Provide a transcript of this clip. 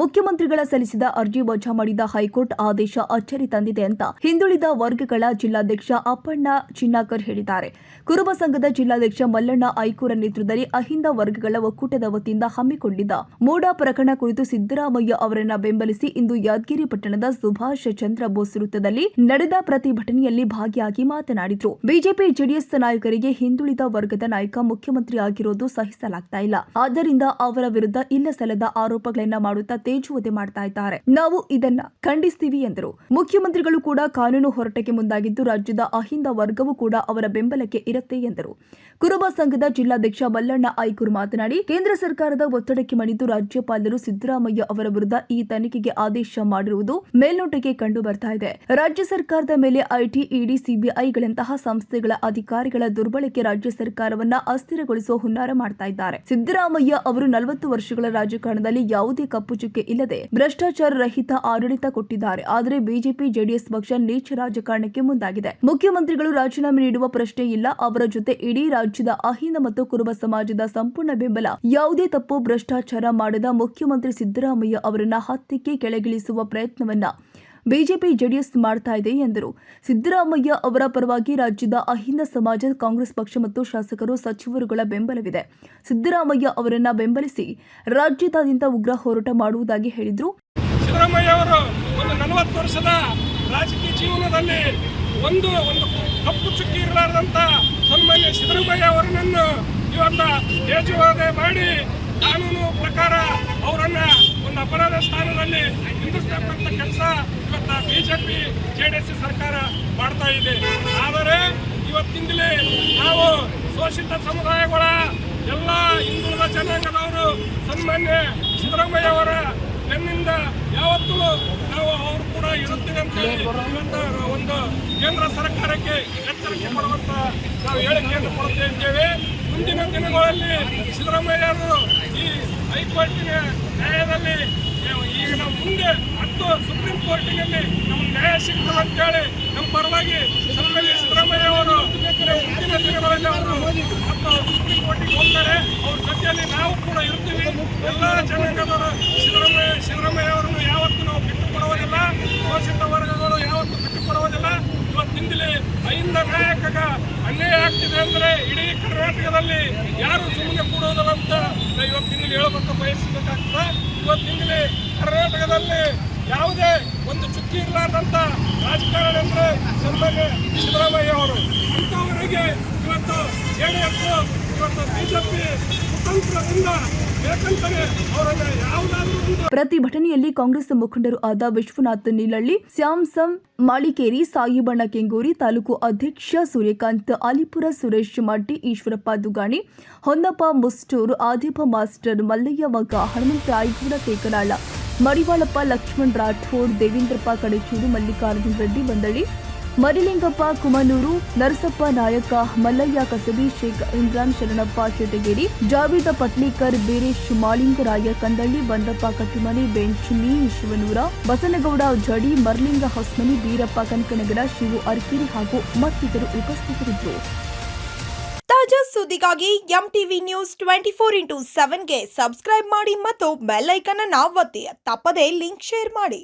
ಮುಖ್ಯಮಂತ್ರಿಗಳ ಸಲ್ಲಿಸಿದ ಅರ್ಜಿ ವಜಾ ಮಾಡಿದ ಹೈಕೋರ್ಟ್ ಆದೇಶ ಅಚ್ಚರಿ ತಂದಿದೆ ಅಂತ ಹಿಂದುಳಿದ ವರ್ಗಗಳ ಜಿಲ್ಲಾಧ್ಯಕ್ಷ ಅಪ್ಪಣ್ಣ ಚಿನ್ನಾಕರ್ ಹೇಳಿದ್ದಾರೆ. ಕುರುಬ ಸಂಘದ ಜಿಲ್ಲಾಧ್ಯಕ್ಷ ಮಲ್ಲಣ್ಣ ಐಕೂರ ನೇತೃತ್ವದಲ್ಲಿ ಅಹಿಂದ ವರ್ಗಗಳ ಒಕ್ಕೂಟದ ವತಿಯಿಂದ ಹಮ್ಮಿಕೊಂಡಿದ್ದ ಮೂಡಾ ಪ್ರಕರಣ ಕುರಿತು ಸಿದ್ದರಾಮಯ್ಯ ಅವರನ್ನ ಬೆಂಬಲಿಸಿ ಇಂದು ಯಾದಗಿರಿ ಪಟ್ಟಣದ ಸುಭಾಷ್ ಚಂದ್ರ ಬೋಸ್ ವೃತ್ತದಲ್ಲಿ ನಡೆದ ಪ್ರತಿಭಟನೆಯಲ್ಲಿ ಭಾಗಿಯಾಗಿ ಮಾತನಾಡಿದರು. ಬಿಜೆಪಿ ಜೆಡಿಎಸ್ ನಾಯಕರಿಗೆ ಹಿಂದುಳಿದ ವರ್ಗದ ನಾಯಕ ಮುಖ್ಯಮಂತ್ರಿ ಆಗಿರೋದು ಸಹಿಸಲಾಗ್ತಾ ಇಲ್ಲ. ಆದ್ದರಿಂದ ಅವರ ವಿರುದ್ಧ ಇಲ್ಲ ಸಲ್ಲದ ಆರೋಪಗಳನ್ನ ಮಾಡುತ್ತಾ ತೇಜುವಧೆ ಮಾಡ್ತಾ ಇದ್ದಾರೆ. ನಾವು ಇದನ್ನ ಖಂಡಿಸ್ತೀವಿ ಎಂದರು. ಮುಖ್ಯಮಂತ್ರಿಗಳು ಕೂಡ ಕಾನೂನು ಹೋರಾಟಕ್ಕೆ ಮುಂದಾಗಿದ್ದು ರಾಜ್ಯದ ಅಹಿಂದ ವರ್ಗವೂ ಕೂಡ ಅವರ ಬೆಂಬಲಕ್ಕೆ ಇರುತ್ತೆ ಎಂದರು. ಕುರುಬ ಸಂಘದ ಜಿಲ್ಲಾಧ್ಯಕ್ಷ ಮಲ್ಲಣ್ಣ ಐಕೂರು ಮಾತನಾಡಿ, ಕೇಂದ್ರ ಸರ್ಕಾರದ ಒತ್ತಡಕ್ಕೆ ಮಣಿದು ರಾಜ್ಯಪಾಲರು ಸಿದ್ದರಾಮಯ್ಯ ಅವರ ವಿರುದ್ಧ ಈ ತನಿಖೆಗೆ ಆದೇಶ ಮಾಡಿರುವುದು ಮೇಲ್ನೋಟಕ್ಕೆ ಕಂಡು ಬರ್ತಾ ಇದೆ. ರಾಜ್ಯ ಸರ್ಕಾರದ ಮೇಲೆ ಐಟಿ, ಇಡಿ ಸಿಬಿಐಗಳಂತಹ ಸಂಸ್ಥೆಗಳ ಅಧಿಕಾರಿಗಳ ದುರ್ಬಳಕೆ ರಾಜ್ಯ ಸರ್ಕಾರವನ್ನ ಅಸ್ಥಿರಗೊಳಿಸುವ ಹುನ್ನಾರ ಮಾಡ್ತಾ ಇದ್ದಾರೆ. ಸಿದ್ದರಾಮಯ್ಯ ಅವರು ನಲವತ್ತು ವರ್ಷಗಳ ರಾಜಕಾರಣದಲ್ಲಿ ಯಾವುದೇ ಕಪ್ಪು ಚುಕ್ಕೆ ಇಲ್ಲದೆ ಭ್ರಷ್ಟಾಚಾರ ರಹಿತ ಆಡಳಿತ ಕೊಟ್ಟಿದ್ದಾರೆ. ಆದರೆ ಬಿಜೆಪಿ, ಜೆಡಿಎಸ್ ಪಕ್ಷ ನೀಚ ರಾಜಕಾರಣಕ್ಕೆ ಮುಂದಾಗಿದೆ. ಮುಖ್ಯಮಂತ್ರಿಗಳು ರಾಜೀನಾಮೆ ನೀಡುವ ಪ್ರಶ್ನೆ ಇಲ್ಲ. ಅವರ ಜೊತೆ ಇಡೀ ರಾಜ್ಯದ ಅಹಿಂದ ಮತ್ತು ಕುರುಬ ಸಮಾಜದ ಸಂಪೂರ್ಣ ಬೆಂಬಲ. ಯಾವುದೇ ತಪ್ಪು ಭ್ರಷ್ಟಾಚಾರ ಮಾಡದ ಮುಖ್ಯಮಂತ್ರಿ ಸಿದ್ದರಾಮಯ್ಯ ಅವರನ್ನ ಹತ್ತಿಕ್ಕೆ ಕೆಳಗಿಳಿಸುವ ಪ್ರಯತ್ನವನ್ನ ಬಿಜೆಪಿ ಜೆಡಿಎಸ್ ಮಾಡ್ತಾ ಇದೆ ಎಂದರು. ಸಿದ್ದರಾಮಯ್ಯ ಅವರ ಪರವಾಗಿ ರಾಜ್ಯದ ಅಹಿಂದ ಸಮಾಜ ಕಾಂಗ್ರೆಸ್ ಪಕ್ಷ ಮತ್ತು ಶಾಸಕರು ಸಚಿವರುಗಳ ಬೆಂಬಲವಿದೆ. ಸಿದ್ದರಾಮಯ್ಯ ಅವರನ್ನ ಬೆಂಬಲಿಸಿ ರಾಜ್ಯದಾದ್ಯಂತ ಉಗ್ರ ಹೋರಾಟ ಮಾಡುವುದಾಗಿ ಹೇಳಿದ್ರು. ಸಿದ್ದರಾಮಯ್ಯ ಅವರು ಒಂದು ನಲವತ್ತು ವರ್ಷದ ರಾಜಕೀಯ ಜೀವನದಲ್ಲಿ ಒಂದು ಒಂದು ಕಪ್ಪು ಚುಕ್ಕಿ ಇರಲಾರದಂತ ಸನ್ಮಾನ್ಯ ಸಿದ್ದರಾಮಯ್ಯ ಅವರನ್ನು ಇವತ್ತ ತೇಜವಾದ ಮಾಡಿ ಕಾನೂನು ಪ್ರಕಾರ ಅವರನ್ನ ಒಂದು ಅಪರಾಧ ಸ್ಥಾನದಲ್ಲಿ ನಿಂದಿಸ್ತಕ್ಕಂಥ ಕೆಲಸ ಇವತ್ತ ಬಿಜೆಪಿ ಜೆ ಡಿ ಎಸ್ ಸರ್ಕಾರ ಮಾಡ್ತಾ ಇದೆ. ಆದರೆ ಇವತ್ತಿಂದಲೇ ನಾವು ಶೋಷಿತ ಸಮುದಾಯಗಳ ಎಲ್ಲ ಹಿಂದುಳಿದ ಜನಾಂಗದವರು ಸನ್ಮಾನ್ಯ ಸಿದ್ದರಾಮಯ್ಯ ಅವರ ಬೆನ್ನಿಂದ ಯಾವತ್ತೂ ನಾವು ಅವರು ಕೂಡ ಇರುತ್ತೇವೆ ಅಂತ ಒಂದು ಕೇಂದ್ರ ಸರ್ಕಾರಕ್ಕೆ ಎಚ್ಚರಿಕೆ ಕೊಡುವಂತ ನಾವು ಹೇಳಿಕೆಯನ್ನು ಕೊಡುತ್ತೇವೆ. ಮುಂದಿನ ದಿನಗಳಲ್ಲಿ ಸಿದ್ದರಾಮಯ್ಯರು ಈ ಹೈಕೋರ್ಟಿನ ನ್ಯಾಯದಲ್ಲಿ ಈಗ ನಾವು ಮುಂದೆ ಹತ್ತು ಸುಪ್ರೀಂ ಕೋರ್ಟಿನಲ್ಲಿ ನಮ್ಗೆ ನ್ಯಾಯ ಸಿಗ್ತದೆ ಅಂತೇಳಿ ನಮ್ಮ ಪರವಾಗಿ ಸಭೆಯಲ್ಲಿ ಸಿದ್ದರಾಮಯ್ಯ ಅವರು ಮುಂದಿನ ದಿನಗಳಲ್ಲಿ ಅವರು ಮತ್ತು ಸುಪ್ರೀಂ ಕೋರ್ಟಿಗೆ ಹೋಗ್ತಾರೆ. ಅವ್ರ ಜೊತೆಯಲ್ಲಿ ನಾವು ಕೂಡ ಇರ್ತೀವಿ. ಎಲ್ಲ ಜನಾಂಗದವರು ಸಿದ್ದರಾಮಯ್ಯ ಸಿದ್ದರಾಮಯ್ಯ ಅವರನ್ನು ಯಾವತ್ತೂ ನಾವು ಬಿಟ್ಟು ಕೊಡುವುದಿಲ್ಲ ಶೋಷಿತ ವರ್ಗಗಳು ಯಾವತ್ತೂ ಬಿಟ್ಟು ಕೊಡುವುದಿಲ್ಲ ಇವತ್ತಿಂದಲೇ ಐಂದ ನಾಯಕಗ ಅನ್ಯಾಯ ಆಗ್ತಿದೆ ಅಂದ್ರೆ ಇಡೀ ಕರ್ನಾಟಕದಲ್ಲಿ ಯಾರು ಸುಮ್ಮನೆ ಕೂಡೋದಿಲ್ಲ ಅಂತ ಇವತ್ತಿನ ಹೇಳಬೇಕು ಬಯಸಬೇಕಾಗ್ತದೆ. ಇವತ್ತಿಂದಲೇ ಕರ್ನಾಟಕದಲ್ಲಿ ಯಾವುದೇ ಒಂದು ಚುಕ್ಕಿ ಇರಲಾರ್ದಂತ ರಾಜಕಾರಣ ಅಂದ್ರೆ ಸನ್ಮಾನ್ಯ ಸಿದ್ದರಾಮಯ್ಯ ಅವರು. ಅಂಥವರಿಗೆ ಇವತ್ತು ಜೆ ಡಿ ಇವತ್ತು ಬಿಜೆಪಿ ಕುತಂತ್ರದಿಂದ ಪ್ರತಿಭಟನೆಯಲ್ಲಿ ಕಾಂಗ್ರೆಸ್ ಮುಖಂಡರು ಆದ ವಿಶ್ವನಾಥ್ ನೀಲಳ್ಳಿ ಸ್ಯಾಮ್ಸಂ ಮಾಳಿಕೇರಿ, ಸಾಯಿಬಣ್ಣ ಕೆಂಗೂರಿ, ತಾಲೂಕು ಅಧ್ಯಕ್ಷ ಸೂರ್ಯಕಾಂತ್ ಅಲಿಪುರ ಸುರೇಶ್ ಮಡ್ಡಿ, ಈಶ್ವರಪ್ಪ ದುಗಾಣಿ, ಹೊನ್ನಪ್ಪ ಮುಸ್ಟೂರು ಆದಿಪ ಮಾಸ್ಟರ್ ಮಲ್ಲಯ್ಯ ಮಗ, ಹನುಮಂತ ಐಗೂಡ ತೇಕನಾಳ ಮಡಿವಾಳಪ್ಪ ಲಕ್ಷ್ಮಣ್ ರಾಠೋಡ್, ದೇವೇಂದ್ರಪ್ಪ ಕಡೆಚೂರು, ಮಲ್ಲಿಕಾರ್ಜುನ ರೆಡ್ಡಿ ಬಂದಳಿ ಮರಿಲಿಂಗಪ್ಪ, ಕುಮನೂರು, ನರಸಪ್ಪ ನಾಯಕ, ಮಲ್ಲಯ್ಯ ಕಸಬಿ, ಶೇಖ್ ಇಮ್ರಾನ್, ಶರಣಪ್ಪ ಶೆಟಗೇರಿ ಜಾವೀದ ಪಟ್ಲೀಕರ್, ಬೀರೇಶ್ ಮಾಲಿಂಗರಾಯ ಕಂದಳ್ಳಿ, ಬಂದಪ್ಪ ಕಟ್ಟಿಮನಿ ಬೆಂಚುಮಿ ಶಿವನೂರ, ಬಸನಗೌಡ, ಜಡಿ, ಮರ್ಲಿಂಗ ಹೊಸ್ಮನಿ, ಬೀರಪ್ಪ ಕನಕನಗರ, ಶಿವು ಅರ್ಕಿರಿ ಹಾಗೂ ಮತ್ತಿತರು ಉಪಸ್ಥಿತರಿದ್ದರು. ತಾಜಾ ಸುದ್ದಿಗಾಗಿ M TV news twenty four into ಸೆವೆನ್ಗೆ subscribe ಮಾಡಿ ಮತ್ತು ಬೆಲ್ ಅನ್ನು ಒತ್ತಿ, ತಪ್ಪದೇ ಲಿಂಕ್ ಶೇರ್ ಮಾಡಿ.